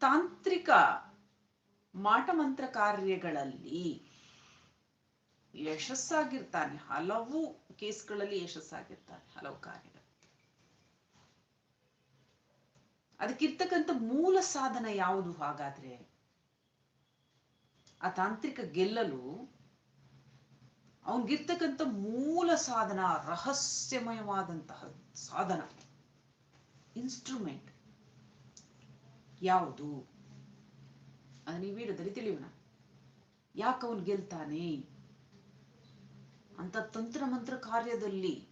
ತಾಂತ್ರಿಕ ಮಾಟಮಂತ್ರ ಕಾರ್ಯಗಳಲ್ಲಿ ಯಶಸ್ಸಾಗಿರ್ತಾನೆ. ಹಲವು ಕೇಸ್ಗಳಲ್ಲಿ ಯಶಸ್ಸಾಗಿರ್ತಾನೆ. ಹಲವು ಕಾರ್ಯಗಳು. ಅದಕ್ಕಿರ್ತಕ್ಕಂಥ ಮೂಲ ಸಾಧನ ಯಾವುದು ಹಾಗಾದ್ರೆ? ಆ ತಾಂತ್ರಿಕ ಗೆಲ್ಲಲು ಅವನಿಗಿರ್ತಕ್ಕಂಥ ಮೂಲ ಸಾಧನ, ರಹಸ್ಯಮಯವಾದಂತಹ ಸಾಧನ ಇನ್ಸ್ಟ್ರೂಮೆಂಟ್ ಯಾವುದು? ಅದನ್ನ ಈ ವಿಡಿಯೋದಲ್ಲಿ ತಿಳಿಯೋಣ ಯಾಕೆ ಅವನು ಗೆಲ್ತಾನೆ? ಅಂತ ತಂತ್ರ ಮಂತ್ರ ಕಾರ್ಯದಲ್ಲಿ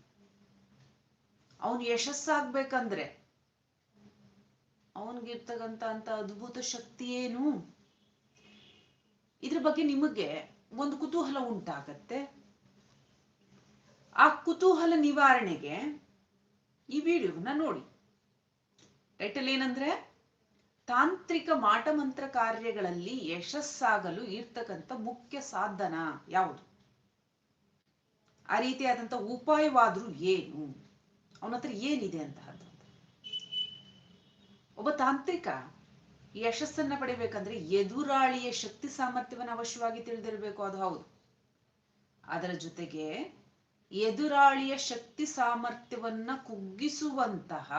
ಅವನು ಯಶಸ್ಸಾಗ್ಬೇಕಂದ್ರೆ ಅವನಿಗಿರ್ತಕ್ಕಂಥ ಅಂತ ಅದ್ಭುತ ಶಕ್ತಿ ಏನು ಇದ್ರ ಬಗ್ಗೆ ನಿಮಗೆ ಒಂದು ಕುತೂಹಲ ಉಂಟಾಗತ್ತೆ. ಆ ಕುತೂಹಲ ನಿವಾರಣೆಗೆ ಈ ವಿಡಿಯೋನ ನೋಡಿ. ಟೈಟಲ್ ಏನಂದ್ರೆ ತಾಂತ್ರಿಕ ಮಾಟಮಂತ್ರ ಕಾರ್ಯಗಳಲ್ಲಿ ಯಶಸ್ಸಾಗಲು ಇರ್ತಕ್ಕಂಥ ಮುಖ್ಯ ಸಾಧನ ಯಾವುದು? ಆ ರೀತಿಯಾದಂಥ ಉಪಾಯವಾದರೂ ಏನು? ಅವನ ಹತ್ರ ಏನಿದೆ ಅಂತ ಒಬ್ಬ ತಾಂತ್ರಿಕ ಯಶಸ್ಸನ್ನ ಪಡಿಬೇಕಂದ್ರೆ ಎದುರಾಳಿಯ ಶಕ್ತಿ ಸಾಮರ್ಥ್ಯವನ್ನು ಅವಶ್ಯವಾಗಿ ತಿಳಿದಿರಬೇಕು, ಅದು ಹೌದು. ಅದರ ಜೊತೆಗೆ ಎದುರಾಳಿಯ ಶಕ್ತಿ ಸಾಮರ್ಥ್ಯವನ್ನ ಕುಗ್ಗಿಸುವಂತಹ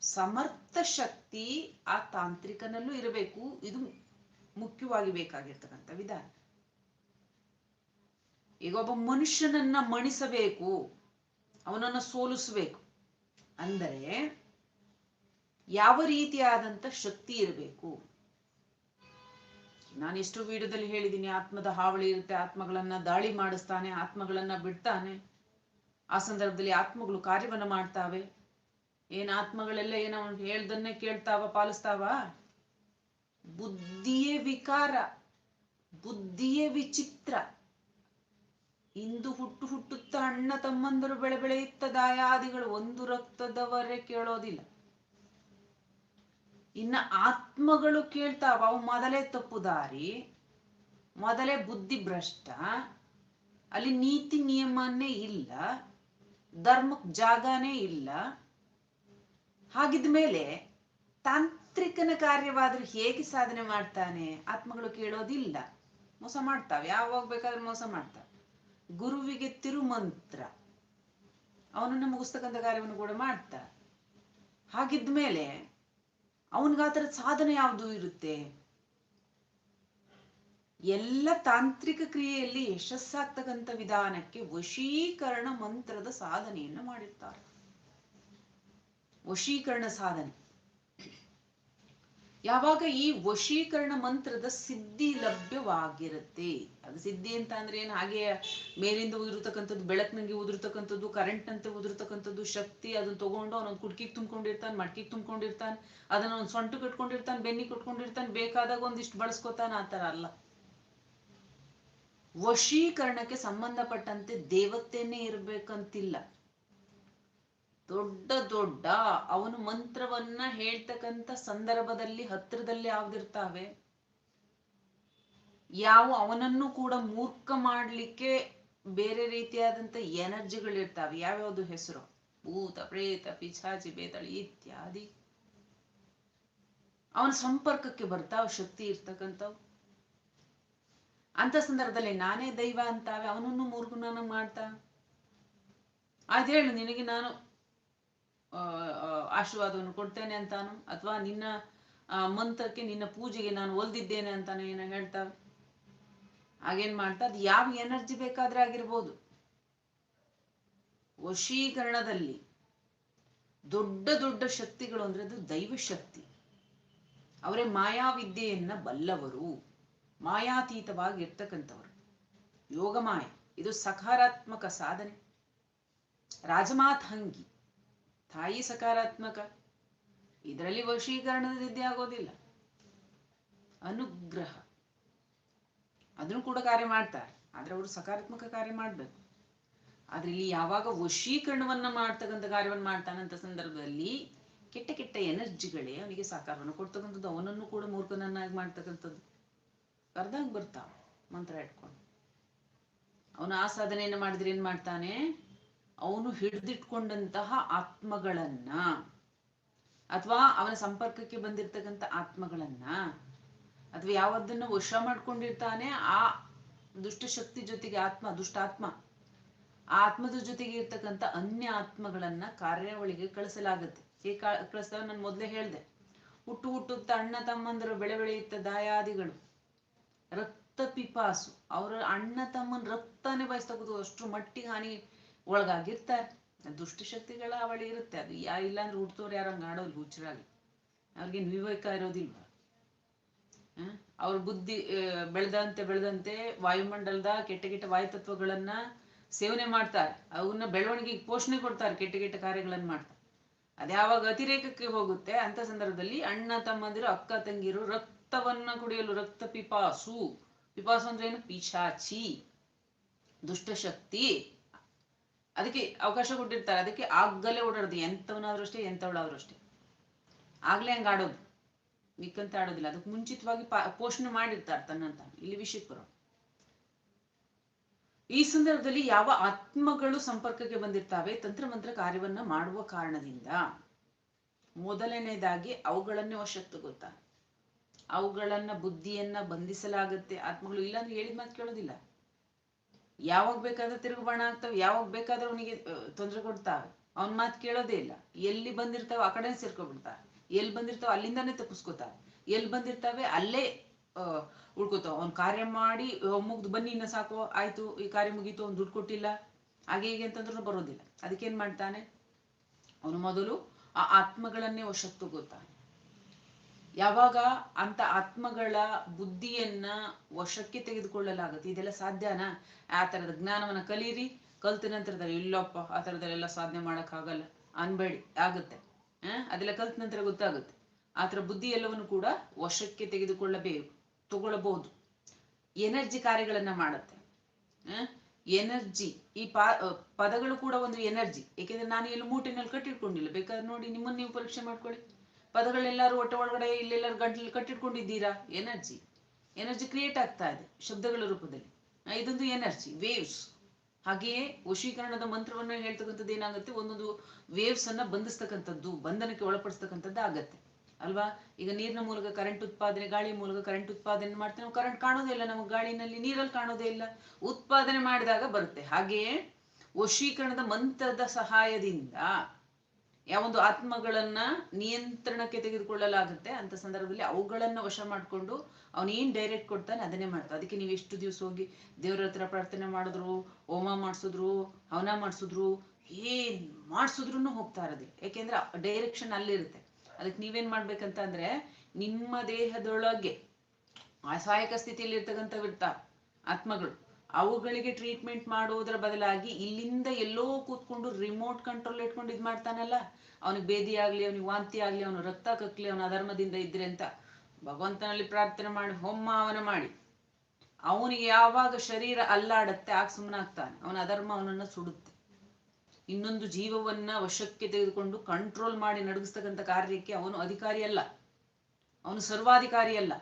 ಸಮರ್ಥ ಶಕ್ತಿ ಆ ತಾಂತ್ರಿಕನಲ್ಲೂ ಇರಬೇಕು. ಇದು ಮುಖ್ಯವಾಗಿ ಬೇಕಾಗಿರ್ತಕ್ಕಂಥ ವಿಧಾನ. ಈಗ ಒಬ್ಬ ಮನುಷ್ಯನನ್ನ ಮಣಿಸಬೇಕು, ಅವನನ್ನ ಸೋಲಿಸಬೇಕು. ಅಂದರೆ ಯಾವ ರೀತಿಯಾದಂತ ಶಕ್ತಿ ಇರಬೇಕು? ನಾನು ಎಷ್ಟು ವಿಡಿಯೋದಲ್ಲಿ ಹೇಳಿದ್ದೀನಿ, ಆತ್ಮದ ಹಾವಳಿ ಇರುತ್ತೆ, ಆತ್ಮಗಳನ್ನ ದಾಳಿ ಮಾಡಿಸ್ತಾನೆ, ಆತ್ಮಗಳನ್ನ ಬಿಡ್ತಾನೆ. ಆ ಸಂದರ್ಭದಲ್ಲಿ ಆತ್ಮಗಳು ಕಾರ್ಯವನ್ನ ಮಾಡ್ತಾವೆ. ಏನ್ ಆತ್ಮಗಳೆಲ್ಲ ಏನೋ ಹೇಳ್ದನ್ನೇ ಕೇಳ್ತಾವ, ಪಾಲಿಸ್ತಾವ? ಬುದ್ಧಿಯೇ ವಿಕಾರ, ಬುದ್ಧಿಯೇ ವಿಚಿತ್ರ. ಇಂದು ಹುಟ್ಟು ಹುಟ್ಟುತ್ತಾ ಅಣ್ಣ ತಮ್ಮಂದರು ಬೆಳೆ ಬೆಳೆಯುತ್ತ ದಾಯಾದಿಗಳು ಒಂದು ರಕ್ತದವರೇ ಕೇಳೋದಿಲ್ಲ. ಇನ್ನ ಆತ್ಮಗಳು ಕೇಳ್ತಾವ, ಅವು ಮೊದಲೇ ತಪ್ಪು ದಾರಿ, ಮೊದಲೇ ಬುದ್ಧಿ ಭ್ರಷ್ಟ. ಅಲ್ಲಿ ನೀತಿ ನಿಯಮನೇ ಇಲ್ಲ, ಧರ್ಮಕ್ ಜಾಗನೇ ಇಲ್ಲ. ಹಾಗಿದ ಮೇಲೆ ತಾಂತ್ರಿಕನ ಕಾರ್ಯವಾದರೂ ಹೇಗೆ ಸಾಧನೆ ಮಾಡ್ತಾನೆ ಆತ್ಮಗಳು ಕೇಳೋದಿಲ್ಲ. ಮೋಸ ಮಾಡ್ತಾವೆ. ಯಾವಾಗ ಬೇಕಾದ್ರೂ ಮೋಸ ಮಾಡ್ತಾವೆ. ಗುರುವಿಗೆ ತಿರುಮಂತ್ರ. ಅವನನ್ನು ಮುಗಿಸ್ತಕ್ಕಂಥ ಕಾರ್ಯವನ್ನು ಕೂಡ ಮಾಡ್ತಾ ಹಾಗಿದ್ಮೇಲೆ ಅವನಿಗೆ ಅವನಿಗಾತರ ಸಾಧನೆ ಯಾವುದು ಇರುತ್ತೆ? ಎಲ್ಲ ತಾಂತ್ರಿಕ ಕ್ರಿಯೆಯಲ್ಲಿ ಯಶಸ್ಸಾಗ್ತಕ್ಕಂಥ ವಿಧಾನಕ್ಕೆ ವಶೀಕರಣ ಮಂತ್ರದ ಸಾಧನೆಯನ್ನು ಮಾಡಿರ್ತಾರೆ. ವಶೀಕರಣ ಸಾಧನೆ. ಯಾವಾಗ ಈ ವಶೀಕರಣ ಮಂತ್ರದ ಸಿದ್ಧಿ ಲಭ್ಯವಾಗಿರುತ್ತೆ? ಅದು ಸಿದ್ಧಿ ಅಂತ ಅಂದ್ರೆ ಏನು? ಹಾಗೆ ಮೇಲಿಂದ ಉದುರ್ತಕ್ಕಂಥದ್ದು, ಬೆಳಕಿನಂಗೆ ಉದುರ್ತಕ್ಕಂಥದ್ದು ಕರೆಂಟ್ ನಂತೆ ಉದುರ್ತಕ್ಕಂಥದ್ದು, ಶಕ್ತಿ ಅದನ್ನ ತಗೊಂಡು ಅವನೊಂದು ಕುಡ್ಕಿಗೆ ತುಂಬ್ಕೊಂಡಿರ್ತಾನೆ, ಮಡ್ಕಿಗೆ ತುಂಬ್ಕೊಂಡಿರ್ತಾನೆ, ಅದನ್ನ ಒಂದು ಸೊಂಟು ಕಟ್ಕೊಂಡಿರ್ತಾನೆ, ಬೆನ್ನಿ ಕಟ್ಕೊಂಡಿರ್ತಾನೆ, ಬೇಕಾದಾಗ ಒಂದಿಷ್ಟು ಬಳಸ್ಕೊತಾನೆ ಆ ಥರ ಅಲ್ಲ. ವಶೀಕರಣಕ್ಕೆ ಸಂಬಂಧಪಟ್ಟಂತೆ ದೇವತೆನೇ ಇರ್ಬೇಕಂತಿಲ್ಲ. ದೊಡ್ಡ ದೊಡ್ಡ ಅವನು ಮಂತ್ರವನ್ನ ಹೇಳ್ತಕ್ಕಂಥ ಸಂದರ್ಭದಲ್ಲಿ ಹತ್ರದಲ್ಲಿ ಯಾವ್ದಿರ್ತಾವೆ ಯಾವ ಅವನನ್ನು ಕೂಡ ಮೂರ್ಖ ಮಾಡ್ಲಿಕ್ಕೆ ಬೇರೆ ರೀತಿಯಾದಂತ ಎನರ್ಜಿಗಳಿರ್ತಾವೆ. ಯಾವ್ಯಾವ್ದು ಹೆಸರು? ಭೂತ, ಪ್ರೇತ ಪಿಚಾಚಿ ಬೇತಳಿ ಇತ್ಯಾದಿ. ಅವನ ಸಂಪರ್ಕಕ್ಕೆ ಬರ್ತಾವ, ಶಕ್ತಿ ಇರ್ತಕ್ಕಂಥವು. ಅಂತ ಸಂದರ್ಭದಲ್ಲಿ ನಾನೇ ದೈವ ಅಂತಾವೆ, ಅವನನ್ನು ಮೂರ್ಖನನ್ನು ಮಾಡ್ತಾ? ಅದೇಳು ನಿನಗೆ ನಾನು ಆಶೀರ್ವಾದವನ್ನು ಕೊಡ್ತೇನೆ ಅಂತಾನು, ಅಥವಾ ನಿನ್ನ ಮಂತ್ರಕ್ಕೆ ನಿನ್ನ ಪೂಜೆಗೆ ನಾನು ಒಲ್ದಿದ್ದೇನೆ ಅಂತಾನು ಏನೋ ಹೇಳ್ತಾವೆ. ಹಾಗೇನ್ ಮಾಡ್ತಾ, ಅದು ಯಾವ ಎನರ್ಜಿ ಬೇಕಾದ್ರೆ ಆಗಿರ್ಬೋದು. ವಶೀಕರಣದಲ್ಲಿ ದೊಡ್ಡ ದೊಡ್ಡ ಶಕ್ತಿಗಳು ಅಂದ್ರೆ ಅದು ದೈವ ಶಕ್ತಿ. ಅವರೇ ಮಾಯಾವಿದ್ಯೆಯನ್ನ ಬಲ್ಲವರು, ಮಾಯಾತೀತವಾಗಿರ್ತಕ್ಕಂಥವರು. ಯೋಗ ಮಾಯ ಇದು ಸಕಾರಾತ್ಮಕ ಸಾಧನೆ. ರಾಜಮಾತಂಗಿ ತಾಯಿ ಸಕಾರಾತ್ಮಕ. ಇದರಲ್ಲಿ ವಶೀಕರಣದ ನಿದ್ದೆ ಆಗೋದಿಲ್ಲ. ಅನುಗ್ರಹ. ಅದನ್ನು ಕೂಡ ಕಾರ್ಯ ಮಾಡ್ತಾರೆ. ಆದ್ರೆ ಅವರು ಸಕಾರಾತ್ಮಕ ಕಾರ್ಯ ಮಾಡಬೇಕು. ಆದ್ರೆ ಇಲ್ಲಿ ಯಾವಾಗ ವಶೀಕರಣವನ್ನ ಮಾಡ್ತಕ್ಕಂಥ ಕಾರ್ಯವನ್ನು ಮಾಡ್ತಾನಂತ ಸಂದರ್ಭದಲ್ಲಿ ಕೆಟ್ಟ ಕೆಟ್ಟ ಎನರ್ಜಿಗಳೇ ಅವನಿಗೆ ಸಾಕಾರವನ್ನು ಕೊಡ್ತಕ್ಕಂಥದ್ದು, ಅವನನ್ನು ಕೂಡ ಮೂರ್ಖನನ್ನಾಗಿ ಮಾಡ್ತಕ್ಕಂಥದ್ದು. ಕರ್ದಾಗ ಬರ್ತಾವ. ಮಂತ್ರ ಇಟ್ಕೊಂಡು. ಅವನು ಆ ಸಾಧನೆಯನ್ನು ಮಾಡಿದ್ರೆ ಏನ್ ಮಾಡ್ತಾನೆ? ಅವನು ಹಿಡ್ದಿಟ್ಕೊಂಡಂತಹ ಆತ್ಮಗಳನ್ನ, ಅಥವಾ ಅವನ ಸಂಪರ್ಕಕ್ಕೆ ಬಂದಿರ್ತಕ್ಕಂಥ ಆತ್ಮಗಳನ್ನ, ಅಥವಾ ಯಾವದನ್ನ ವಶ ಮಾಡ್ಕೊಂಡಿರ್ತಾನೆ, ಆ ದುಷ್ಟಶಕ್ತಿ ಜೊತೆಗೆ ಆತ್ಮ, ದುಷ್ಟಾತ್ಮ, ಆ ಆತ್ಮದ ಜೊತೆಗೆ ಇರ್ತಕ್ಕಂಥ ಅನ್ಯ ಆತ್ಮಗಳನ್ನ ಕಾರ್ಯಾವಳಿಗೆ ಕಳಿಸಲಾಗುತ್ತೆ. ಹೇಗೆ ಕಳಿಸ್ತಾವ ನಾನು ಮೊದಲೇ ಹೇಳ್ದೆ, ಹುಟ್ಟು ಹುಟ್ಟುತ್ತ ಅಣ್ಣ ತಮ್ಮಂದರು ಬೆಳೆ ಬೆಳೆಯುತ್ತ ದಾಯಾದಿಗಳು, ರಕ್ತ ಪಿಪಾಸು, ಅವರ ಅಣ್ಣ ತಮ್ಮನ ರಕ್ತನೇ ಬಯಸ್ತಕ್ಕೂ ಅಷ್ಟು ಮಟ್ಟಿಗೆ ಹಾನಿ ಒಳಗಾಗಿರ್ತಾರೆ ದುಷ್ಟಶಕ್ತಿಗಳ ಅವಳಿ ಇರುತ್ತೆ. ಅದು ಯಾ ಇಲ್ಲ ಅಂದ್ರೆ ಹುಟ್ಟೋರು ಯಾರು ಹಂಗೆ ಆಡೋದು? ಹುಚ್ಚರಾಗಿ ಅವ್ರಿಗೆ ವಿವೇಕ ಇರೋದಿಲ್ವ? ಅವ್ರ ಬುದ್ಧಿ ಬೆಳೆದಂತೆ ಬೆಳೆದಂತೆ ವಾಯುಮಂಡಲದ ಕೆಟ್ಟ ಕೆಟ್ಟ ವಾಯುತತ್ವಗಳನ್ನ ಸೇವನೆ ಮಾಡ್ತಾರೆ. ಅವನ್ನ ಬೆಳವಣಿಗೆಗೆ ಪೋಷಣೆ ಕೊಡ್ತಾರೆ, ಕೆಟ್ಟ ಕೆಟ್ಟ ಕಾರ್ಯಗಳನ್ನ ಮಾಡ್ತಾರೆ. ಅದ್ಯಾವಾಗ ಅತಿರೇಕಕ್ಕೆ ಹೋಗುತ್ತೆ, ಅಂತ ಸಂದರ್ಭದಲ್ಲಿ ಅಣ್ಣ ತಮ್ಮಂದಿರು ಅಕ್ಕ ತಂಗಿರು ರಕ್ತವನ್ನ ಕುಡಿಯಲು, ರಕ್ತ ಪಿಪಾಸು. ಪಿಪಾಸು ಅಂದ್ರೆ ಏನು? ಪಿಶಾಚಿ. ದುಷ್ಟಶಕ್ತಿ. ಅದಕ್ಕೆ ಅವಕಾಶ ಕೊಟ್ಟಿರ್ತಾರೆ. ಅದಕ್ಕೆ ಆಗಲೇ ಓಡಾಡೋದು. ಎಂಥವನಾದ್ರೂ ಅಷ್ಟೇ, ಎಂಥವಳಾದ್ರೂ ಅಷ್ಟೇ. ಆಗ್ಲೇ ಹಂಗೆ ಆಡೋದು. ಮಿಕ್ಕಂತ ಆಡೋದಿಲ್ಲ. ಅದಕ್ಕೆ ಮುಂಚಿತವಾಗಿ ಪೋಷಣೆ ಮಾಡಿರ್ತಾರೆ ತನ್ನಂತ. ಇಲ್ಲಿ ವಿಷಯಕ್ಕೆ ಬರೋಣ ಈ ಸಂದರ್ಭದಲ್ಲಿ ಯಾವ ಆತ್ಮಗಳು ಸಂಪರ್ಕಕ್ಕೆ ಬಂದಿರ್ತಾವೆ? ತಂತ್ರಮಂತ್ರ ಕಾರ್ಯವನ್ನ ಮಾಡುವ ಕಾರಣದಿಂದ. ಮೊದಲನೇದಾಗಿ ಅವುಗಳನ್ನೇ ವಶಕ್ಕೆ ಗೊತ್ತಾ? ಅವುಗಳನ್ನ, ಬುದ್ಧಿಯನ್ನ ಬಂಧಿಸಲಾಗುತ್ತೆ. ಆತ್ಮಗಳು ಇಲ್ಲಾಂದ್ರೆ ಹೇಳಿದ ಮಾತು ಕೇಳೋದಿಲ್ಲ. ಯಾವಾಗ ಬೇಕಾದ್ರೆ ತಿರುಗು ಬಾಣ ಆಗ್ತಾವೆ, ಯಾವಾಗ ಬೇಕಾದ್ರೆ ಅವನಿಗೆ ತೊಂದರೆ ಕೊಡ್ತಾವೆ. ಅವನ ಮಾತು ಕೇಳೋದೇ ಇಲ್ಲ. ಎಲ್ಲಿ ಬಂದಿರ್ತಾವೆ ಆ ಕಡೆ ಸೇರ್ಕೊಬಿಡ್ತಾವೆ ಎಲ್ಲಿ ಬಂದಿರ್ತಾವೆ ಅಲ್ಲಿಂದಾನೇ ತಪ್ಪಿಸ್ಕೋತಾರೆ. ಎಲ್ಲಿ ಬಂದಿರ್ತಾವೆ ಅಲ್ಲೇ ಉಳ್ಕೋತಾವ. ಅವ್ನ್ ಕಾರ್ಯ ಮಾಡಿ ಮುಗ್ದು ಬನ್ನಿ ಇನ್ನ ಸಾಕು, ಆಯ್ತು, ಈ ಕಾರ್ಯ ಮುಗೀತು, ಅವ್ನು ದುಡ್ಡು ಕೊಟ್ಟಿಲ್ಲ. ಹಾಗೆ ಹೀಗೆ ಅಂತಂದ್ರೂ ಬರೋದಿಲ್ಲ. ಅದಕ್ಕೇನ್ ಮಾಡ್ತಾನೆ? ಅವನು ಮೊದಲು ಆ ಆತ್ಮಗಳನ್ನೇ ವಶಕ್ಕೆ ತಗೋತಾನೆ ಯಾವಾಗ ಅಂತ ಆತ್ಮಗಳ ಬುದ್ಧಿಯನ್ನ ವಶಕ್ಕೆ ತೆಗೆದುಕೊಳ್ಳಲಾಗುತ್ತೆ. ಇದೆಲ್ಲ ಸಾಧ್ಯನಾ? ಆ ತರದ ಜ್ಞಾನವನ್ನ ಕಲೀರಿ. ಕಲ್ತ ನಂತರದಲ್ಲಿ ಇಲ್ಲಪ್ಪ, ಆ ಥರದಲ್ಲೆಲ್ಲ ಸಾಧನೆ ಮಾಡೋಕ್ಕಾಗಲ್ಲ. ಅನ್ಬೇಡಿ, ಆಗುತ್ತೆ. ಅದೆಲ್ಲ ಕಲ್ತ ನಂತರ ಗೊತ್ತಾಗುತ್ತೆ. ಆ ಥರ ಬುದ್ಧಿ ಎಲ್ಲವನ್ನು ಕೂಡ ವಶಕ್ಕೆ ತೆಗೆದುಕೊಳ್ಳಬೇಕು, ತಗೊಳ್ಳಬಹುದು. ಎನರ್ಜಿ ಕಾರ್ಯಗಳನ್ನ ಮಾಡುತ್ತೆ. ಎನರ್ಜಿ, ಈ ಪದಗಳು ಕೂಡ ಒಂದು ಎನರ್ಜಿ. ಏಕೆಂದ್ರೆ ನಾನು ಎಲ್ಲೂ ಮೂಟೆನಲ್ಲಿ ಕಟ್ಟಿಟ್ಕೊಂಡಿಲ್ಲ. ಬೇಕಾದ್ರೆ ನೋಡಿ, ನಿಮ್ಮನ್ನ ನೀವು ಪರೀಕ್ಷೆ ಮಾಡ್ಕೊಳ್ಳಿ. ಪದಗಳೆಲ್ಲರೂ ಹೊಟ್ಟೆ ಒಳಗಡೆ ಇಲ್ಲೆಲ್ಲರೂ ಗಂಟಲು ಕಟ್ಟಿಟ್ಕೊಂಡಿದ್ದೀರಾ? ಎನರ್ಜಿ ಎನರ್ಜಿ ಕ್ರಿಯೇಟ್ ಆಗ್ತಾ ಇದೆ ಶಬ್ದಗಳ ರೂಪದಲ್ಲಿ. ಇದೊಂದು ಎನರ್ಜಿ ವೇವ್ಸ್ ಹಾಗೆಯೇ ವಶೀಕರಣದ ಮಂತ್ರವನ್ನು ಹೇಳ್ತಕ್ಕಂಥದ್ದು ಏನಾಗುತ್ತೆ? ಒಂದೊಂದು ವೇವ್ಸ್ ಅನ್ನ ಬಂಧಿಸ್ತಕ್ಕಂಥದ್ದು, ಬಂಧನಕ್ಕೆ ಒಳಪಡಿಸ್ತಕ್ಕಂಥದ್ದು ಆಗತ್ತೆ. ಅಲ್ವಾ? ಈಗ ನೀರಿನ ಮೂಲಕ ಕರೆಂಟ್ ಉತ್ಪಾದನೆ ಗಾಳಿ ಮೂಲಕ ಕರೆಂಟ್ ಉತ್ಪಾದನೆ ಮಾಡ್ತೇವೆ. ನಾವು ಕರೆಂಟ್ ಕಾಣೋದೇ ಇಲ್ಲ, ನಮಗೆ ಗಾಳಿನಲ್ಲಿ ನೀರಲ್ಲಿ ಕಾಣೋದೇ ಇಲ್ಲ. ಉತ್ಪಾದನೆ ಮಾಡಿದಾಗ ಬರುತ್ತೆ. ಹಾಗೆಯೇ ವಶೀಕರಣದ ಮಂತ್ರದ ಸಹಾಯದಿಂದ ಯಾವೊಂದು ಆತ್ಮಗಳನ್ನ ನಿಯಂತ್ರಣಕ್ಕೆ ತೆಗೆದುಕೊಳ್ಳಲಾಗುತ್ತೆ ಅಂತ ಸಂದರ್ಭದಲ್ಲಿ ಅವುಗಳನ್ನ ವಶ ಮಾಡಿಕೊಂಡು ಅವನೇನ್ ಡೈರೆಕ್ಟ್ ಕೊಡ್ತಾನೆ ಅದನ್ನೇ ಮಾಡ್ತಾನೆ ಅದಕ್ಕೆ ನೀವು ಎಷ್ಟು ದಿವಸ ಹೋಗಿ ದೇವ್ರ ಹತ್ರ ಪ್ರಾರ್ಥನೆ ಮಾಡಿದ್ರು, ಹೋಮ ಮಾಡಿಸಿದ್ರು, ಹವನ ಮಾಡಿಸಿದ್ರು, ಏನ್ ಮಾಡಿಸಿದ್ರು ಹೋಗ್ತಾ ಇರೋದಿಲ್ಲ ಯಾಕೆಂದ್ರೆ ಡೈರೆಕ್ಷನ್ ಅಲ್ಲಿರುತ್ತೆ. ಅದಕ್ಕೆ ನೀವೇನ್ ಮಾಡ್ಬೇಕಂತ ಅಂದ್ರೆ ನಿಮ್ಮ ದೇಹದೊಳಗೆ ಅಸಹಾಯಕ ಸ್ಥಿತಿಯಲ್ಲಿ ಇರ್ತಕ್ಕಂಥ ವಿರ್ತ ಆತ್ಮಗಳು. ಅವುಗಳಿಗೆ ಟ್ರೀಟ್ಮೆಂಟ್ ಮಾಡುವುದರ ಬದಲಾಗಿ ಇಲ್ಲಿಂದ ಎಲ್ಲೋ ಕೂತ್ಕೊಂಡು ರಿಮೋಟ್ ಕಂಟ್ರೋಲ್ ಇಟ್ಕೊಂಡು ಇದ್ ಮಾಡ್ತಾನಲ್ಲ. ಅವನಿಗೆ ಬೇದಿ ಆಗ್ಲಿ, ಅವನಿಗೆ ವಾಂತಿ ಆಗ್ಲಿ, ಅವನು ರಕ್ತ ಕಕ್ಲಿ, ಅವನ ಅಧರ್ಮದಿಂದ ಇದ್ರೆ ಅಂತ. ಭಗವಂತನಲ್ಲಿ ಪ್ರಾರ್ಥನೆ ಮಾಡಿ ಹೋಮ ಅವನ ಮಾಡಿ. ಅವನಿಗೆ ಯಾವಾಗ ಶರೀರ ಅಲ್ಲಾಡತ್ತೆ, ಆಗ ಸುಮ್ಮನಾಗ್ತಾನೆ ಅವನ ಅಧರ್ಮ ಅವನನ್ನ ಸುಡುತ್ತೆ. ಇನ್ನೊಂದು ಜೀವವನ್ನ ವಶಕ್ಕೆ ತೆಗೆದುಕೊಂಡು ಕಂಟ್ರೋಲ್ ಮಾಡಿ ನಡಗಿಸ್ತಕ್ಕಂಥ ಕಾರ್ಯಕ್ಕೆ ಅವನು ಅಧಿಕಾರಿ ಅಲ್ಲ ಅವನು ಸರ್ವಾಧಿಕಾರಿ ಅಲ್ಲ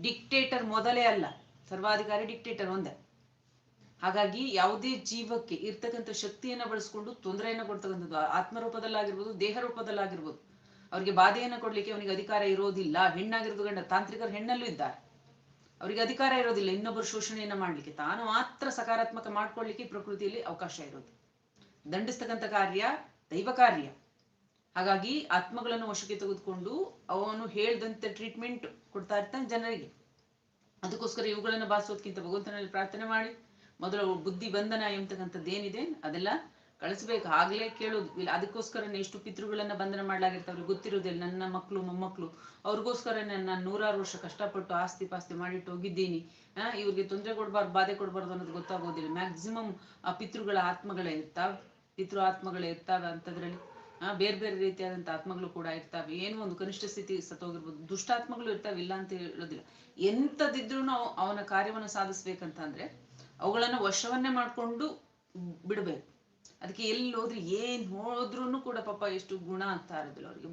ಡಿಕ್ಟೇಟರ್ ಮೊದಲೇ ಅಲ್ಲ. ಸರ್ವಾಧಿಕಾರಿ ಡಿಕ್ಟೇಟರ್ ಒಂದೇ. ಹಾಗಾಗಿ ಯಾವುದೇ ಜೀವಕ್ಕೆ ಇರ್ತಕ್ಕಂಥ ಶಕ್ತಿಯನ್ನ ಬಳಸ್ಕೊಂಡು ತೊಂದರೆಯನ್ನ ಕೊಡ್ತಕ್ಕಂಥದ್ದು, ಆತ್ಮರೂಪದಲ್ಲಾಗಿರ್ಬೋದು ದೇಹ ರೂಪದಲ್ಲಾಗಿರ್ಬೋದು ಅವರಿಗೆ ಬಾಧೆಯನ್ನ ಕೊಡ್ಲಿಕ್ಕೆ ಅವನಿಗೆ ಅಧಿಕಾರ ಇರೋದಿಲ್ಲ, ಹೆಣ್ಣಾಗಿರೋದು ಗಂಡ, ತಾಂತ್ರಿಕರು ಹೆಣ್ಣಲ್ಲೂ ಇದ್ದಾರೆ. ಅವರಿಗೆ ಅಧಿಕಾರ ಇರೋದಿಲ್ಲ, ಇನ್ನೊಬ್ಬರು ಶೋಷಣೆಯನ್ನ ಮಾಡ್ಲಿಕ್ಕೆ. ತಾನು ಮಾತ್ರ ಸಕಾರಾತ್ಮಕ ಮಾಡ್ಕೊಳ್ಳಿಕ್ಕೆ ಪ್ರಕೃತಿಯಲ್ಲಿ ಅವಕಾಶ ಇರೋದು. ದಂಡಿಸ್ತಕ್ಕಂಥ ಕಾರ್ಯ, ದೈವ ಕಾರ್ಯ. ಹಾಗಾಗಿ ಆತ್ಮಗಳನ್ನು ವಶಕ್ಕೆ ತೆಗೆದುಕೊಂಡು ಅವನು ಹೇಳ್ದಂತೆ ಟ್ರೀಟ್ಮೆಂಟ್ ಕೊಡ್ತಾ ಇರ್ತಾನೆ ಜನರಿಗೆ. ಅದಕ್ಕೋಸ್ಕರ ಇವುಗಳನ್ನು ಬಾಸೋದಕ್ಕಿಂತ ಭಗವಂತನಲ್ಲಿ ಪ್ರಾರ್ಥನೆ ಮಾಡಿ. ಮೊದಲು ಬುದ್ಧಿ ಬಂಧನ ಎಂಬತಕ್ಕಂಥದ್ದು ಏನಿದೆ ಅದೆಲ್ಲ ಕಳಿಸ್ಬೇಕು. ಆಗ್ಲೇ ಕೇಳೋದು. ಇಲ್ಲ ಅದಕ್ಕೋಸ್ಕರ ಎಷ್ಟು ಪಿತೃಗಳನ್ನ ಬಂಧನ ಮಾಡ್ಲಾಗಿರ್ತಾವೆ. ಅವ್ರಿಗೆ ಗೊತ್ತಿರೋದಿಲ್ಲ ನನ್ನ ಮಕ್ಕಳು, ಮೊಮ್ಮಕ್ಕಳು ಅವ್ರಿಗೋಸ್ಕರ ನಾನು ನೂರಾರು ವರ್ಷ ಕಷ್ಟಪಟ್ಟು ಆಸ್ತಿ ಪಾಸ್ತಿ ಮಾಡಿಟ್ಟು ಹೋಗಿದ್ದೀನಿ. ಆ, ಇವ್ರಿಗೆ ತೊಂದರೆ ಕೊಡಬಾರ್ದು, ಬಾಧೆ ಕೊಡಬಾರ್ದು ಅನ್ನೋದು ಗೊತ್ತಾಗೋದಿಲ್ಲ. ಮ್ಯಾಕ್ಸಿಮಮ್ ಆ ಪಿತೃಗಳ ಆತ್ಮಗಳೇ ಇರ್ತಾವ. ಪಿತೃ ಆತ್ಮಗಳೇ ಇರ್ತಾವೆ ಅಂತದ್ರಲ್ಲಿ. ಬೇರೆ ಬೇರೆ ರೀತಿಯಾದಂಥ ಆತ್ಮಗಳು ಕೂಡ ಇರ್ತಾವೆ. ಏನೋ ಒಂದು ಕನಿಷ್ಠ ಸ್ಥಿತಿ ಸತ್ತೋಗಿರ್ಬೋದು. ದುಷ್ಟಾತ್ಮಗಳು ಇರ್ತಾವೆ, ಇಲ್ಲ ಅಂತ ಹೇಳೋದಿಲ್ಲ. ಎಂಥದಿದ್ರು ಅವನ ಕಾರ್ಯವನ್ನು ಸಾಧಿಸ್ಬೇಕಂತ ಅಂದ್ರೆ ಅವುಗಳನ್ನ ವಶವನ್ನೇ ಮಾಡ್ಕೊಂಡು ಬಿಡಬೇಕು. ಅದಕ್ಕೆ ಎಲ್ಲಿ ಹೋದ್ರೆ ಏನ್ ಹೋದ್ರೂ ಕೂಡ ಪಾಪ ಎಷ್ಟು ಗುಣ ಆಗ್ತಾ ಇರೋದಿಲ್ಲ ಅವ್ರಿಗೆ.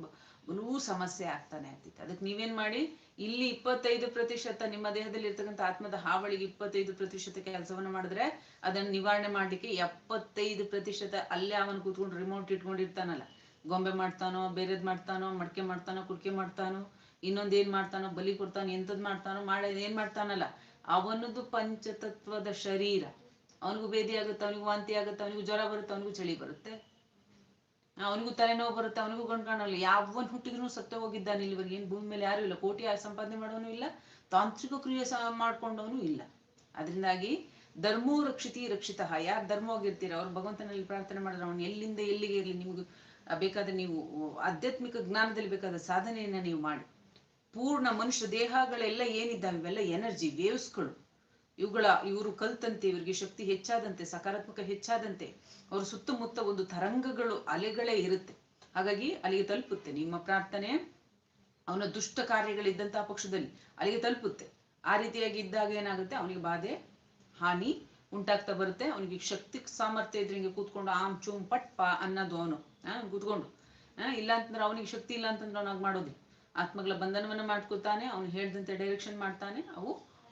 ಬಲೂ ಸಮಸ್ಯೆ ಆಗ್ತಾನೆ ಆಗ್ತಿತ್ತು ಅದಕ್ಕೆ ನೀವೇನ್ ಮಾಡಿ, ಇಲ್ಲಿ ಇಪ್ಪತ್ತೈದು ಪ್ರತಿಶತ ನಿಮ್ಮ ದೇಹದಲ್ಲಿ ಇರ್ತಕ್ಕಂಥ ಆತ್ಮದ ಹಾವಳಿಗೆ ಇಪ್ಪತ್ತೈದು ಪ್ರತಿಶತ ಕೆಲಸವನ್ನು ಮಾಡಿದ್ರೆ ಅದನ್ನ ನಿವಾರಣೆ ಮಾಡ್ಲಿಕ್ಕೆ ಎಪ್ಪತ್ತೈದು ಪ್ರತಿಶತ ಅಲ್ಲೇ ಅವನು ಕೂತ್ಕೊಂಡು ರಿಮೋಟ್ ಇಟ್ಕೊಂಡಿರ್ತಾನಲ್ಲ. ಗೊಂಬೆ ಮಾಡ್ತಾನೋ, ಬೇರೆದ್ ಮಾಡ್ತಾನೋ, ಮಡ್ಕೆ ಮಾಡ್ತಾನೋ ಕುಡ್ಕೆ ಮಾಡ್ತಾನೋ ಇನ್ನೊಂದ್ ಏನ್ ಮಾಡ್ತಾನೋ, ಬಲಿ ಕೊಡ್ತಾನೋ ಎಂತದ್ ಮಾಡ್ತಾನೋ ಮಾಡ ಏನ್ ಮಾಡ್ತಾನಲ್ಲ ಅವನದು ಪಂಚತತ್ವದ ಶರೀರ. ಅವನಿಗೂ ಭೇದಿ ಆಗುತ್ತೆ, ಅವನಿಗೂ ವಾಂತಿ ಆಗುತ್ತೆ, ಅವನಿಗೂ ಜ್ವರ ಬರುತ್ತೆ, ಅವನಿಗೂ ಚಳಿ ಬರುತ್ತೆ. ಅವನಿಗೂ ತಲೆನೋವು ಬರುತ್ತೆ, ಅವನಿಗೂ ಕಣ್ ಕಾಣಲ್ಲ, ಯಾವನ್ ಹುಟ್ಟಿದ್ರು ಸತ್ತ ಹೋಗಿದ್ದಾನೆ ಇಲ್ಲಿವರೆಗೆ ಏನ್ ಭೂಮಿ ಮೇಲೆ ಯಾರು ಇಲ್ಲ, ಕೋಟಿ ಸಂಪಾದನೆ ಮಾಡೋನು ಇಲ್ಲ, ತಾಂತ್ರಿಕ ಕ್ರಿಯೆ ಮಾಡ್ಕೊಂಡವನು ಇಲ್ಲ. ಅದರಿಂದಾಗಿ ಧರ್ಮೋ ರಕ್ಷಿತಿ ರಕ್ಷಿತ, ಯಾರು ಧರ್ಮವಾಗಿರ್ತೀರ, ಅವ್ರು ಭಗವಂತನಲ್ಲಿ ಪ್ರಾರ್ಥನೆ ಮಾಡಿದ್ರೆ ಅವನು ಎಲ್ಲಿಂದ ಎಲ್ಲಿಗೆ ಇರಲಿ, ನಿಮ್ಗೆ ಬೇಕಾದ್ರೆ ನೀವು ಆಧ್ಯಾತ್ಮಿಕ ಜ್ಞಾನದಲ್ಲಿ ಬೇಕಾದ ಸಾಧನೆಯನ್ನ ನೀವು ಮಾಡಿ. ಪೂರ್ಣ ಮನುಷ್ಯ ದೇಹಗಳೆಲ್ಲ ಏನಿದ್ದಾವೆ? ಇವೆಲ್ಲ ಎನರ್ಜಿ, ವೇವ್ಸ್ಗಳು. ಇವುಗಳ, ಇವರು ಕಲ್ತಂತೆ, ಇವರಿಗೆ ಶಕ್ತಿ ಹೆಚ್ಚಾದಂತೆ, ಸಕಾರಾತ್ಮಕ ಹೆಚ್ಚಾದಂತೆ, ಅವ್ರ ಸುತ್ತಮುತ್ತ ಒಂದು ತರಂಗಗಳು, ಅಲೆಗಳೇ ಇರುತ್ತೆ. ಹಾಗಾಗಿ ಅಲ್ಲಿಗೆ ತಲುಪುತ್ತೆ. ನಿಮ್ಮ ಪ್ರಾರ್ಥನೆ ಅವನ ದುಷ್ಟ ಕಾರ್ಯಗಳಿದ್ದಂತಹ ಪಕ್ಷದಲ್ಲಿ ಅಲ್ಲಿಗೆ ತಲುಪುತ್ತೆ. ಆ ರೀತಿಯಾಗಿ ಇದ್ದಾಗ ಏನಾಗುತ್ತೆ? ಅವನಿಗೆ ಬಾಧೆ, ಹಾನಿ ಉಂಟಾಗ್ತಾ ಬರುತ್ತೆ. ಅವನಿಗೆ ಶಕ್ತಿ, ಸಾಮರ್ಥ್ಯ ಇದ್ರೆ ಹಿಂಗೆ ಕೂತ್ಕೊಂಡು ಆಮ್ ಚೂಮ್ ಪಟ್ ಪಾ ಅನ್ನೋದು ಅವನು. ಕೂತ್ಕೊಂಡು. ಇಲ್ಲ ಅಂತಂದ್ರೆ ಅವನಿಗೆ ಶಕ್ತಿ ಇಲ್ಲ ಅಂತಂದ್ರೆ ಅವನಾಗ ಮಾಡೋದು. ಆತ್ಮಗಳ ಬಂಧನವನ್ನ ಮಾಡ್ಕೊತಾನೆ ಅವ್ನು ಹೇಳ್ದಂತೆ ಡೈರೆಕ್ಷನ್ ಮಾಡ್ತಾನೆ, ಅವು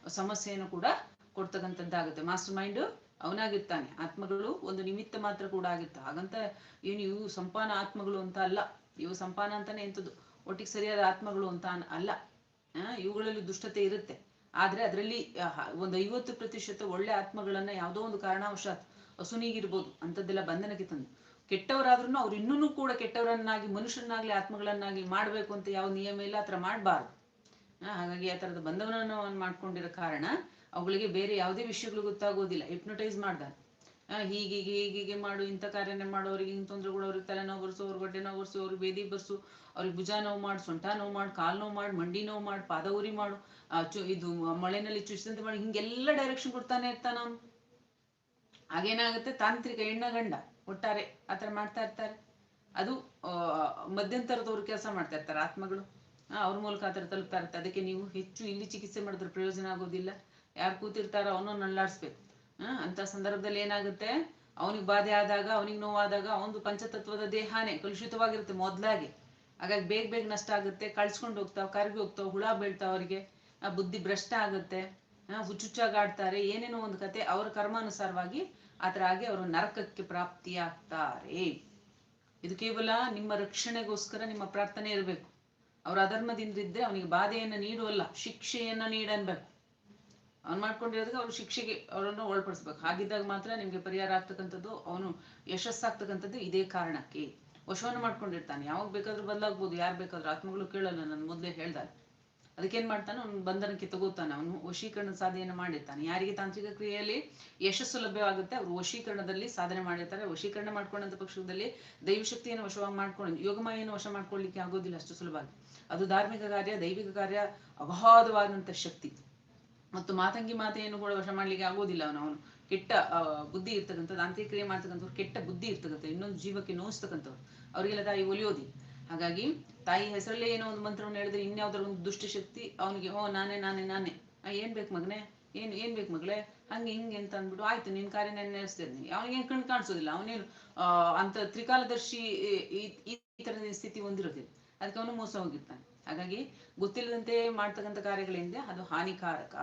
ಸಮಸ್ಯೆಯನ್ನು ಕೂಡ ಕೊಡ್ತಕ್ಕಂಥದ್ದಾಗುತ್ತೆ. Master mind ಅವನಾಗಿರ್ತಾನೆ. ಆತ್ಮಗಳು ಒಂದು ನಿಮಿತ್ತ ಮಾತ್ರ ಕೂಡ ಆಗಿರ್ತ ಹಾಗಂತ ಏನು ಇವು ಸಂಪಾನ ಆತ್ಮಗಳು ಅಂತ ಅಲ್ಲ. ಇವು ಸಂಪಾನ ಅಂತಾನೆ ಎಂತದ್ದು ಒಟ್ಟಿಗೆ ಸರಿಯಾದ ಆತ್ಮಗಳು ಅಂತ ಅಲ್ಲ. ಇವುಗಳಲ್ಲಿ ದುಷ್ಟತೆ ಇರುತ್ತೆ. ಆದ್ರೆ ಅದರಲ್ಲಿ ಒಂದು ಐವತ್ತು ಪ್ರತಿಶತ ಒಳ್ಳೆ ಆತ್ಮಗಳನ್ನ ಯಾವುದೋ ಒಂದು ಕಾರಣವಶಾತ್ ಅಸುನೀಗಿರ್ಬೋದು ಅಂಥದ್ದೆಲ್ಲ ಬಂಧನಕ್ಕೆ ತಂದು. ಕೆಟ್ಟವರಾದ್ರೂ ಅವ್ರು ಇನ್ನೂ ಕೂಡ ಕೆಟ್ಟವರನ್ನಾಗಿ ಮನುಷ್ಯರನ್ನಾಗ್ಲಿ ಆತ್ಮಗಳನ್ನಾಗಿ ಮಾಡ್ಬೇಕು ಅಂತ ಯಾವ ನಿಯಮ ಇಲ್ಲ ಆ ಥರ ಮಾಡಬಾರ್ದು. ಹಾಗಾಗಿ ಆ ಥರದ ಬಂಧನವನ್ನು ಮಾಡ್ಕೊಂಡಿರೋ ಕಾರಣ ಅವುಗಳಿಗೆ ಬೇರೆ ಯಾವುದೇ ವಿಷಯಗಳು ಗೊತ್ತಾಗೋದಿಲ್ಲ. ಹಿಪ್ನೊಟೈಸ್ ಮಾಡ್ದಾನೆ ಆ, ಹೀಗೀಗೆ ಹೀಗೀಗೆ ಮಾಡು ಇಂಥ ಕಾರ್ಯನೇ ಮಾಡು ಅವ್ರಿಗೆ ಹಿಂಗೆ ತೊಂದರೆ ಕೊಡು ಅವ್ರಿಗೆ ತಲೆನೋವು ಬರ್ಸು ಅವ್ರಿಗೆ ಹೊಟ್ಟೆ ನೋವು ಬರ್ಸು ಅವ್ರಿಗೆ ಬೇದಿ ಬರ್ಸು ಅವ್ರಿಗೆ ಭುಜ ನೋವು ಮಾಡು ಸೊಂಟ ನೋವು ಮಾಡು ಕಾಲು ನೋವು ಮಾಡು ಮಂಡಿ ನೋವು ಮಾಡು ಪಾದ ಉರಿ ಮಾಡು ಚು ಇದು ಮಳೆನಲ್ಲಿ ಚುಚ್ಚಿದಂತೆ ಮಾಡಿ ಹಿಂಗೆಲ್ಲ ಡೈರೆಕ್ಷನ್ ಕೊಡ್ತಾನೆ ಇರ್ತಾನ ಅವ್ನು. ಹಾಗೇನಾಗುತ್ತೆ? ತಾಂತ್ರಿಕ ಹೆಣ್ಣ ಗಂಡ ಒಟ್ಟಾರೆ ಆ ಥರ ಮಾಡ್ತಾ ಇರ್ತಾರೆ. ಅದು ಮಧ್ಯಂತರದವ್ರು ಕೆಲಸ ಮಾಡ್ತಾ ಇರ್ತಾರೆ ಆತ್ಮಗಳು. ಅವ್ರ ಮೂಲಕ ಆತರ ತಲುಪ್ತಾ ಇರ್ತಾರೆ ಅದಕ್ಕೆ ನೀವು ಹೆಚ್ಚು ಇಲ್ಲಿ ಚಿಕಿತ್ಸೆ ಮಾಡಿದ್ರೆ ಪ್ರಯೋಜನ ಆಗೋದಿಲ್ಲ. ಯಾರು ಕೂತಿರ್ತಾರೋ ಅವನು ನಲ್ಲಾಡಿಸ್ಬೇಕು ಆ, ಅಂತ ಸಂದರ್ಭದಲ್ಲಿ ಏನಾಗುತ್ತೆ? ಅವನಿಗೆ ಬಾಧೆ ಆದಾಗ ಅವನಿಗೆ ನೋವಾದಾಗ ಅವನು ಪಂಚತತ್ವದ ದೇಹನೇ ಕಲುಷಿತವಾಗಿರುತ್ತೆ ಮೊದಲಾಗಿ. ಹಾಗಾಗಿ ಬೇಗ ಬೇಗ ನಷ್ಟ ಆಗುತ್ತೆ. ಕಳ್ಸ್ಕೊಂಡು ಹೋಗ್ತಾವ ಕರ್ಗಿ ಹೋಗ್ತಾವ ಹುಳ ಬೀಳ್ತಾವ ಅವರಿಗೆ. ಆ ಬುದ್ಧಿ ಭ್ರಷ್ಟ ಆಗುತ್ತೆ ಹುಚ್ಚುಚ್ಚಾಗಿ ಹುಚ್ಚುಚ್ಚಾಗಾಡ್ತಾರೆ, ಏನೇನೋ ಒಂದು ಕತೆ ಅವರ ಕರ್ಮಾನುಸಾರವಾಗಿ ಅದರ ಹಾಗೆ ಅವರು ನರಕಕ್ಕೆ ಪ್ರಾಪ್ತಿಯಾಗ್ತಾರೆ. ಇದು ಕೇವಲ ನಿಮ್ಮ ರಕ್ಷಣೆಗೋಸ್ಕರ ನಿಮ್ಮ ಪ್ರಾರ್ಥನೆ ಇರಬೇಕು. ಅವ್ರ ಅಧರ್ಮದಿಂದ ಇದ್ರೆ ಅವನಿಗೆ ಬಾಧೆಯನ್ನ ನೀಡುವಲ್ಲ, ಶಿಕ್ಷೆಯನ್ನ ನೀಡನ್ಬೇಕು ಅವ್ನು ಮಾಡ್ಕೊಂಡಿರೋದಕ್ಕೆ ಅವ್ರ ಶಿಕ್ಷೆಗೆ ಅವರನ್ನು ಒಳಪಡಿಸ್ಬೇಕು. ಹಾಗಿದ್ದಾಗ ಮಾತ್ರ ನಿಮ್ಗೆ ಪರಿಹಾರ ಆಗ್ತಕ್ಕಂಥದ್ದು, ಅವನು ಯಶಸ್ಸಾಗ್ತಕ್ಕಂಥದ್ದು ಇದೇ ಕಾರಣಕ್ಕೆ. ವಶವನ್ನು ಮಾಡ್ಕೊಂಡಿರ್ತಾನೆ. ಯಾವಾಗ ಬೇಕಾದ್ರೂ ಬದಲಾಗ್ಬೋದು, ಯಾರು ಬೇಕಾದ್ರೂ. ಆತ್ಮಗಳು ಕೇಳಲ್ಲ, ನಾನು ಮೊದಲೇ ಹೇಳ್ದಾಗ. ಅದಕ್ಕೇನ್ ಮಾಡ್ತಾನೆ ಅವನು ಬಂಧನಕ್ಕೆ ತಗೋತಾನೆ. ಅವನು ವಶೀಕರಣ ಸಾಧನೆಯನ್ನು ಮಾಡಿರ್ತಾನೆ. ಯಾರಿಗೆ ತಾಂತ್ರಿಕ ಕ್ರಿಯೆಯಲ್ಲಿ ಯಶಸ್ಸು ಲಭ್ಯವಾಗುತ್ತೆ, ಅವರು ವಶೀಕರಣದಲ್ಲಿ ಸಾಧನೆ ಮಾಡಿರ್ತಾರೆ. ವಶೀಕರಣ ಮಾಡ್ಕೊಂಡಂತ ಪಕ್ಷದಲ್ಲಿ ದೈವಶಕ್ತಿಯನ್ನು ವಶವಾಗಿ ಮಾಡ್ಕೊಂಡು ಯೋಗಮಾಯನ್ನು ವಶ ಮಾಡ್ಕೊಳ್ಳಿಕ್ಕೆ ಆಗೋದಿಲ್ಲ ಅಷ್ಟು ಸುಲಭವಾಗಿ ಅದು ಧಾರ್ಮಿಕ ಕಾರ್ಯ, ದೈವಿಕ ಕಾರ್ಯ, ಅಗಾಧವಾದಂತ ಶಕ್ತಿ. ಮತ್ತು ಮಾತಂಗಿ ಮಾತೆಯನ್ನು ಕೂಡ ವಶ ಮಾಡ್ಲಿಕ್ಕೆ ಆಗೋದಿಲ್ಲ ಅವನು. ಅವನು ಕೆಟ್ಟ ಬುದ್ಧಿ ಇರ್ತಕ್ಕಂಥದ್ದು ಅಂತ್ಯಕ್ರಿಯೆ ಮಾಡ್ತಕ್ಕಂಥವ್ರು ಕೆಟ್ಟ ಬುದ್ಧಿ ಇರ್ತಕ್ಕಂಥ ಇನ್ನೊಂದು ಜೀವಕ್ಕೆ ನೋಯಿಸ್ತಕ್ಕಂಥವ್ರು ಅವರಿಗೆಲ್ಲ ತಾಯಿ ಒಲಿಯೋದಿಲ್ಲ. ಹಾಗಾಗಿ ತಾಯಿ ಹೆಸರಲ್ಲೇ ಏನೋ ಒಂದು ಮಂತ್ರವನ್ನು ಹೇಳಿದ್ರೆ ಇನ್ಯಾವ್ದಾರ ಒಂದು ದುಷ್ಟಶಕ್ತಿ ಅವನಿಗೆ, ಓ, ನಾನೇ ನಾನೇ ನಾನೇ. ಏನ್ ಬೇಕು ಮಗನೇ? ಏನ್ ಏನ್ ಬೇಕು ಮಗಳೇ ಹಂಗೆ, ಹಿಂಗೆ ಅಂತ ಅಂದ್ಬಿಟ್ಟು, ಆಯ್ತು, ನಿನ್ ಕಾರ್ಯ ನಾನು ನೆನೆಸ್ತೀನಿ ಅವನಿಗೆ ಏನ್ ಕಣ್ ಕಾಣಿಸೋದಿಲ್ಲ. ಅವನೇನು ಅಂತ ತ್ರಿಕಾಲದರ್ಶಿ, ಈ- ತರದ ಸ್ಥಿತಿ ಹೊಂದಿರೋದಿಲ್ಲ. ಅದಕ್ಕೆ ಅವನು ಮೋಸ ಹೋಗಿರ್ತಾನೆ. ಹಾಗಾಗಿ ಗೊತ್ತಿಲ್ಲದಂತೆ ಮಾಡ್ತಕ್ಕಂಥ ಕಾರ್ಯಗಳಿಂದ ಅದು ಹಾನಿಕಾರಕ.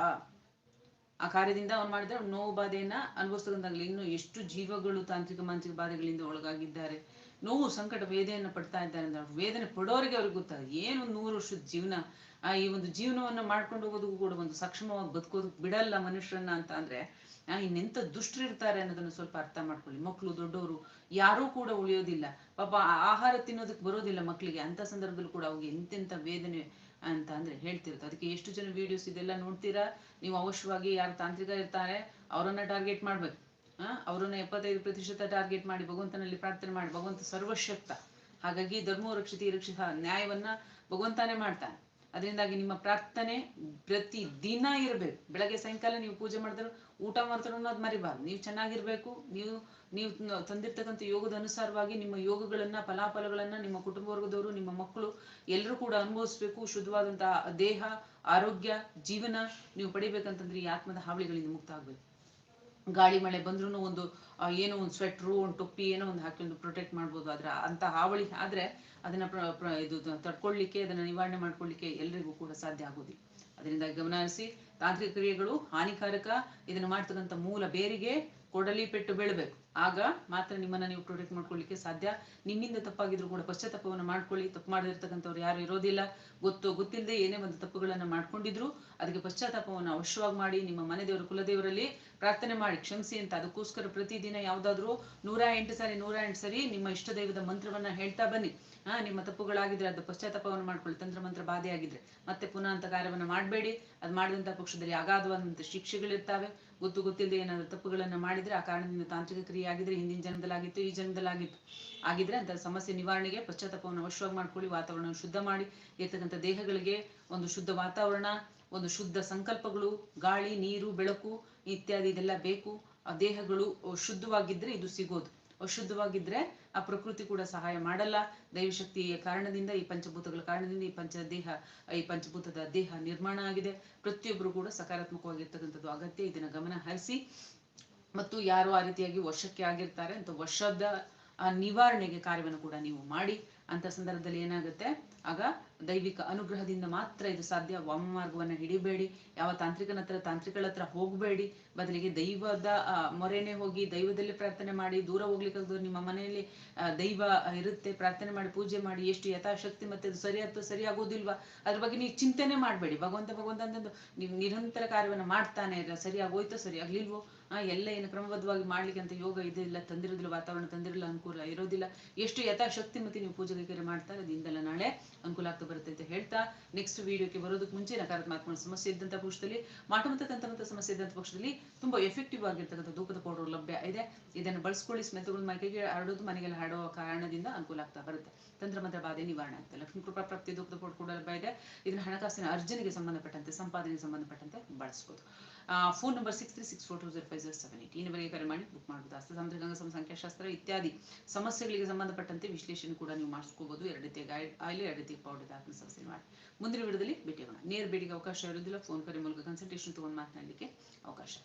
ಆ ಕಾರ್ಯದಿಂದ ಅವ್ನು ಮಾಡಿದ್ರೆ ನೋವು ಬಾಧೆಯನ್ನ ಅನುಭವಿಸ್ತಕ್ಕಂಥಾಗ್ಲಿ. ಇನ್ನು ಎಷ್ಟು ಜೀವಗಳು ತಾಂತ್ರಿಕ ಮಾನಸಿಕ ಬಾಧೆಗಳಿಂದ ಒಳಗಾಗಿದ್ದಾರೆ. ನೋವು ಸಂಕಟ ವೇದನೆಯನ್ನು ಪಡ್ತಾ ಇದ್ದಾರೆ ಅಂದ್ರೆ ವೇದನೆ ಪಡೋರಿಗೆ ಅವ್ರಿಗೆ ಗೊತ್ತಾಗುತ್ತೆ. ಏನು ನೂರು ವರ್ಷದ ಜೀವನ? ಆ, ಈ ಒಂದು ಜೀವನವನ್ನ ಮಾಡ್ಕೊಂಡು ಹೋಗೋದಕ್ಕೂ ಕೂಡ ಒಂದು ಸಕ್ಷಮವಾಗಿ ಬದುಕೋದಕ್ಕೆ ಬಿಡಲ್ಲ ಮನುಷ್ಯರನ್ನ ಅಂತ ಅಂದ್ರೆ ಇನ್ನೆಂತ ದುಷ್ಟರಿರ್ತಾರೆ ಅನ್ನೋದನ್ನ ಸ್ವಲ್ಪ ಅರ್ಥ ಮಾಡ್ಕೊಳ್ಳಿ. ಮಕ್ಕಳು ದೊಡ್ಡವರು ಯಾರೂ ಕೂಡ ಉಳಿಯೋದಿಲ್ಲ. ಪಾಪ ಆಹಾರ ತಿನ್ನೋದಕ್ಕೆ ಬರೋದಿಲ್ಲ ಮಕ್ಕಳಿಗೆ ಅಂತ ಸಂದರ್ಭದಲ್ಲಿ ಕೂಡ ಅವ್ರಿಗೆ ಎಂತೆಂತ ವೇದನೆ ಅಂತ ಅಂದ್ರೆ ಹೇಳ್ತಿರುತ್ತೆ. ಅದಕ್ಕೆ ಎಷ್ಟು ಜನ ವಿಡಿಯೋಸ್ ಇದೆಲ್ಲ ನೋಡ್ತೀರಾ? ನೀವು ಅವಶ್ಯವಾಗಿ ಯಾರು ತಾಂತ್ರಿಕ ಇರ್ತಾರೆ, ಅವರನ್ನ ಟಾರ್ಗೆಟ್ ಮಾಡ್ಬೇಕು. ಅವರನ್ನ ಎಪ್ಪತ್ತೈದು ಪ್ರತಿಶತ ಟಾರ್ಗೆಟ್ ಮಾಡಿ ಭಗವಂತನಲ್ಲಿ ಪ್ರಾರ್ಥನೆ ಮಾಡಿ. ಭಗವಂತ ಸರ್ವಶಕ್ತ. ಹಾಗಾಗಿ ಧರ್ಮೋ ರಕ್ಷಿತಿ ರಕ್ಷಿತ ನ್ಯಾಯವನ್ನ ಭಗವಂತನೇ ಮಾಡ್ತಾನೆ. ಅದರಿಂದಾಗಿ ನಿಮ್ಮ ಪ್ರಾರ್ಥನೆ ಪ್ರತಿ ದಿನ ಇರಬೇಕು. ಬೆಳಗ್ಗೆ ಸಾಯಂಕಾಲ ನೀವು ಪೂಜೆ ಮಾಡಿದ್ರು ಊಟ ಮಾಡ್ತಾರೆ ಅನ್ನೋದು ಮರಿಬಾರ್ದು. ನೀವು ಚೆನ್ನಾಗಿರ್ಬೇಕು. ನೀವು ನೀವು ತಂದಿರ್ತಕ್ಕಂಥ ಯೋಗದ ಅನುಸಾರವಾಗಿ ನಿಮ್ಮ ಯೋಗಗಳನ್ನ, ಫಲಾಫಲಗಳನ್ನ ನಿಮ್ಮ ಕುಟುಂಬ ವರ್ಗದವರು ನಿಮ್ಮ ಮಕ್ಕಳು ಎಲ್ಲರೂ ಕೂಡ ಅನುಭವಿಸ್ಬೇಕು. ಶುದ್ಧವಾದಂತಹ ದೇಹ, ಆರೋಗ್ಯ, ಜೀವನ ನೀವು ಪಡಿಬೇಕಂತಂದ್ರೆ ಈ ಆತ್ಮದ ಹಾವಳಿಗಳಿಂದ ಮುಕ್ತ ಆಗ್ಬೇಕು. ಗಾಳಿ ಮಳೆ ಬಂದ್ರೂ ಒಂದು ಏನೋ ಒಂದು ಸ್ವೆಟ್ರು ಒಂದು ಟೊಪ್ಪಿ, ಏನೋ ಒಂದು ಹಾಕಿ ಒಂದು ಪ್ರೊಟೆಕ್ಟ್ ಮಾಡ್ಬೋದು. ಆದ್ರೆ ಅಂತ ಹಾವಳಿ ಆದ್ರೆ ಅದನ್ನ ಇದು ತಡ್ಕೊಳ್ಳಿಕ್ಕೆ ಅದನ್ನ ನಿವಾರಣೆ ಮಾಡ್ಕೊಳ್ಳಿಕ್ಕೆ ಎಲ್ರಿಗೂ ಕೂಡ ಸಾಧ್ಯ ಆಗೋದಿಲ್ಲ. ಅದರಿಂದ ಗಮನ ಹರಿಸಿ ತಾಂತ್ರಿಕ ಕ್ರಿಯೆಗಳು ಹಾನಿಕಾರಕ. ಇದನ್ನ ಮಾಡ್ತಕ್ಕಂಥ ಮೂಲ ಬೇರಿಗೆ ಕೊಡಲಿ ಪೆಟ್ಟು ಬೆಳಬೇಕು. ಆಗ ಮಾತ್ರ ನಿಮ್ಮನ್ನ ನೀವು ಪ್ರೊಟೆಕ್ಟ್ ಮಾಡ್ಕೊಳ್ಳಿಕ್ಕೆ ಸಾಧ್ಯ. ನಿಮ್ಮಿಂದ ತಪ್ಪಾಗಿದ್ರು ಕೂಡ ಪಶ್ಚಾತ್ತಾಪವನ್ನು ಮಾಡ್ಕೊಳ್ಳಿ. ತಪ್ಪು ಮಾಡಿರ್ತಕ್ಕಂಥವ್ರು ಯಾರು ಇರೋದಿಲ್ಲ. ಗೊತ್ತು ಗೊತ್ತಿಲ್ಲದೆ ಏನೇ ಒಂದು ತಪ್ಪುಗಳನ್ನ ಮಾಡ್ಕೊಂಡಿದ್ರು, ಅದಕ್ಕೆ ಪಶ್ಚಾತ್ತಾಪವನ್ನು ಅವಶ್ಯವಾಗಿ ಮಾಡಿ ನಿಮ್ಮ ಮನೆ ದೇವರು ಕುಲದೇವರಲ್ಲಿ ಪ್ರಾರ್ಥನೆ ಮಾಡಿ, ಕ್ಷಮಿಸಿ ಅಂತ. ಅದಕ್ಕೋಸ್ಕರ ಪ್ರತಿದಿನ ಯಾವ್ದಾದ್ರು ನೂರ ಎಂಟು ಸಾರಿ, ನೂರ ಎಂಟು ಸಾರಿ ನಿಮ್ಮ ಇಷ್ಟ ದೈವದ ಮಂತ್ರವನ್ನ ಹೇಳ್ತಾ ಬನ್ನಿ. ಹಾ ನಿಮ್ಮ ತಪ್ಪುಗಳಾಗಿದ್ರೆ ಅದು ಪಶ್ಚಾತ್ತಾಪವನ್ನು ಮಾಡ್ಕೊಳ್ಳಿ. ತಂತ್ರ ಮಂತ್ರ ಬಾಧೆ ಆಗಿದ್ರೆ ಮತ್ತೆ ಪುನಃ ಅಂತ ಕಾರ್ಯವನ್ನು ಮಾಡಬೇಡಿ. ಅದು ಮಾಡಿದಂತಹ ಪಕ್ಷದಲ್ಲಿ ಅಗಾಧವಾದಂತಹ ಶಿಕ್ಷೆಗಳಿರ್ತಾವೆ. ಗೊತ್ತು ಗೊತ್ತಿಲ್ಲದೆ ಏನಾದ್ರು ತಪ್ಪುಗಳನ್ನ ಮಾಡಿದ್ರೆ ಆ ಕಾರಣದಿಂದ ತಾಂತ್ರಿಕ ಕ್ರಿಯೆ ಆಗಿದ್ರೆ ಹಿಂದಿನ ಜನ್ಮದಲ್ಲಾಗಿತ್ತು, ಈ ಜನ್ಮದಲ್ಲಾಗಿತ್ತು. ಆಗಿದ್ರೆ ಅಂತ ಸಮಸ್ಯೆ ನಿವಾರಣೆಗೆ ಪಶ್ಚಾತ್ತಾಪವನ್ನು ಅವಶ್ಯವಾಗಿ ಮಾಡ್ಕೊಳ್ಳಿ ವಾತಾವರಣ ಶುದ್ಧ ಮಾಡಿ, ಇರ್ತಕ್ಕಂಥ ದೇಹಗಳಿಗೆ ಒಂದು ಶುದ್ಧ ವಾತಾವರಣ, ಒಂದು ಶುದ್ಧ ಸಂಕಲ್ಪಗಳು, ಗಾಳಿ, ನೀರು, ಬೆಳಕು ಇತ್ಯಾದಿ ಇದೆಲ್ಲ ಬೇಕು. ಆ ದೇಹಗಳು ಶುದ್ಧವಾಗಿದ್ರೆ ಇದು ಸಿಗೋದು. ಅಶುದ್ಧವಾಗಿದ್ರೆ ಆ ಪ್ರಕೃತಿ ಕೂಡ ಸಹಾಯ ಮಾಡಲ್ಲ. ದೈವಶಕ್ತಿಯ ಕಾರಣದಿಂದ ಈ ಪಂಚಭೂತಗಳ ಕಾರಣದಿಂದ ಈ ಪಂಚ ದೇಹ, ಈ ಪಂಚಭೂತದ ದೇಹ ನಿರ್ಮಾಣ ಆಗಿದೆ. ಪ್ರತಿಯೊಬ್ಬರು ಕೂಡ ಸಕಾರಾತ್ಮಕವಾಗಿರ್ತಕ್ಕಂಥದ್ದು ಅಗತ್ಯ. ಇದನ್ನ ಗಮನ ಹರಿಸಿ. ಮತ್ತು ಯಾರು ಆ ರೀತಿಯಾಗಿ ವರ್ಷಕ್ಕೆ ಆಗಿರ್ತಾರೆ ಅಂತ ವರ್ಷದ ನಿವಾರಣೆಗೆ ಕಾರ್ಯವನ್ನು ಕೂಡ ನೀವು ಮಾಡಿ. ಅಂತ ಸಂದರ್ಭದಲ್ಲಿ ಏನಾಗುತ್ತೆ? ಆಗ ದೈವಿಕ ಅನುಗ್ರಹದಿಂದ ಮಾತ್ರ ಇದು ಸಾಧ್ಯ. ವಾಮಮಾರ್ಗವನ್ನು ಹಿಡಿಬೇಡಿ. ಯಾವ ತಾಂತ್ರಿಕನ ಹತ್ರ, ತಾಂತ್ರಿಕಳ ಹತ್ರ ಹೋಗಬೇಡಿ. ಬದಲಿಗೆ ದೈವದ ಮೊರೆನೆ ಹೋಗಿ ದೈವದಲ್ಲಿ ಪ್ರಾರ್ಥನೆ ಮಾಡಿ ದೂರ ಹೋಗ್ಲಿಕ್ಕೆ ನಿಮ್ಮ ಮನೆಯಲ್ಲಿ ದೈವ ಇರುತ್ತೆ. ಪ್ರಾರ್ಥನೆ ಮಾಡಿ, ಪೂಜೆ ಮಾಡಿ, ಎಷ್ಟು ಯಥಾಶಕ್ತಿ ಮತ್ತೆ ಅದು ಸರಿ ಅಥವಾ ಸರಿ ಆಗೋದಿಲ್ವಾ? ಅದ್ರ ಬಗ್ಗೆ ನೀವು ಚಿಂತನೆ ಮಾಡಬೇಡಿ. ಭಗವಂತ ಭಗವಂತ ಅಂತಂದು ನಿರಂತರ ಕಾರ್ಯವನ್ನ ಮಾಡ್ತಾನೆ ಇರ ಸರಿ ಆಗೋಯ್ತೋ, ಸರಿ ಆಗ್ಲಿಲ್ವೋ? ಎಲ್ಲ ಏನು ಕ್ರಮಬದ್ಧವಾಗಿ ಮಾಡ್ಲಿಕ್ಕೆ ಅಂತ ಯೋಗ ಇದಿಲ್ಲ ತಂದಿರೋದಿಲ್ಲ, ವಾತಾವರಣ ತಂದಿರಲ್ಲ ಅನುಕೂಲ ಇರೋದಿಲ್ಲ. ಎಷ್ಟು ಯಥಾಶಕ್ತಿ ಮತ್ತೆ ನೀವು ಪೂಜೆ ಕೈಕರ್ಯ ಮಾಡ್ತಾರೆ ಅದಿಂದಲ್ಲ ನಾಳೆ ಅನುಕೂಲ ಆಗ್ತಾ ಬರುತ್ತೆ ಅಂತ ಹೇಳ್ತಾ ನೆಕ್ಸ್ಟ್ ವಿಡಿಯೋಕ್ಕೆ ಬರೋದಕ್ಕೆ ಮುಂಚೆ ನಕಾರಾತ್ಮಕ ಸಮಸ್ಯೆ ಇದ್ದಂತ ಪಕ್ಷದಲ್ಲಿ ಮಾಟ ಮತ್ತು ತಂತ್ರಮಂತ್ರ ಸಮಸ್ಯೆ ಇದ್ದಂತ ಪಕ್ಷದಲ್ಲಿ ತುಂಬಾ ಎಫೆಕ್ಟಿವ್ ಆಗಿರ್ತಕ್ಕಂಥ ಧೂಪದ ಪೌಡರ್ ಲಭ್ಯ ಇದೆ. ಇದನ್ನು ಬಳಸ್ಕೊಳ್ಳಿ ಸ್ಮೆತ್ತುಗಳು ಮೈಕೆಗೆ ಹರಡೋದು, ಮನೆಗೆಲ್ಲ ಹರಡುವ ಕಾರಣದಿಂದ ಅನುಕೂಲ ಆಗ್ತಾ ಬರುತ್ತೆ. ತಂತ್ರಮಂತ್ರ ಬಾಧೆ ನಿವಾರಣೆ ಆಗ್ತದೆ ಲಕ್ಷ್ಮೀ ಕೃಪಾ ಪ್ರಾಪ್ತಿ ಧೂಪದ ಪೌಡರ್ ಕೂಡ ಲಭ್ಯ ಇದೆ. ಇದನ್ನ ಹಣಕಾಸಿನ ಅರ್ಜನೆಗೆ ಸಂಬಂಧಪಟ್ಟಂತೆ, ಸಂಪಾದನೆಗೆ ಸಂಬಂಧಪಟ್ಟಂತೆ ಬಳಸ್ಬೋದು. Phone number six three six four two zero five zero seven eight ಈ ನಂಬರ್ಗೆ ಕರೆ ಮಾಡಿ ಬುಕ್ ಮಾಡಬಹುದು ಹಸ್ತ ಸಾಮುದ್ರಿಕ ಸಮ ಸಂಖ್ಯಾಶಾಸ್ತ್ರ ಇತ್ಯಾದಿ ಸಮಸ್ಯೆಗಳಿಗೆ ಸಂಬಂಧಪಟ್ಟಂತೆ ವಿಶ್ಲೇಷಣೆ ಕೂಡ ನೀವು ಮಾಡಿಸ್ಕೋಬಹುದು ಎರಡು ರೀತಿಯ ಗೈಡ್ ಆಯಿಲ್ ಎರಡು ರೀತಿಯ ಪೌಡರ್ ಸಮಸ್ಯೆ ಮಾಡಿ. ಮುಂದಿನ ವಿಡಿಯೋದಲ್ಲಿ ಭೇಟಿಯಾಗೋಣ. ನೇರ ಭೇಟಿಗೆ ಅವಕಾಶ ಇರೋದಿಲ್ಲ ಫೋನ್ ಕರೆ ಮೂಲಕ ಕನ್ಸಲ್ಟೇಷನ್ ತಗೊಂಡು ಮಾತನಾಡಲಿಕ್ಕೆ ಅವಕಾಶ.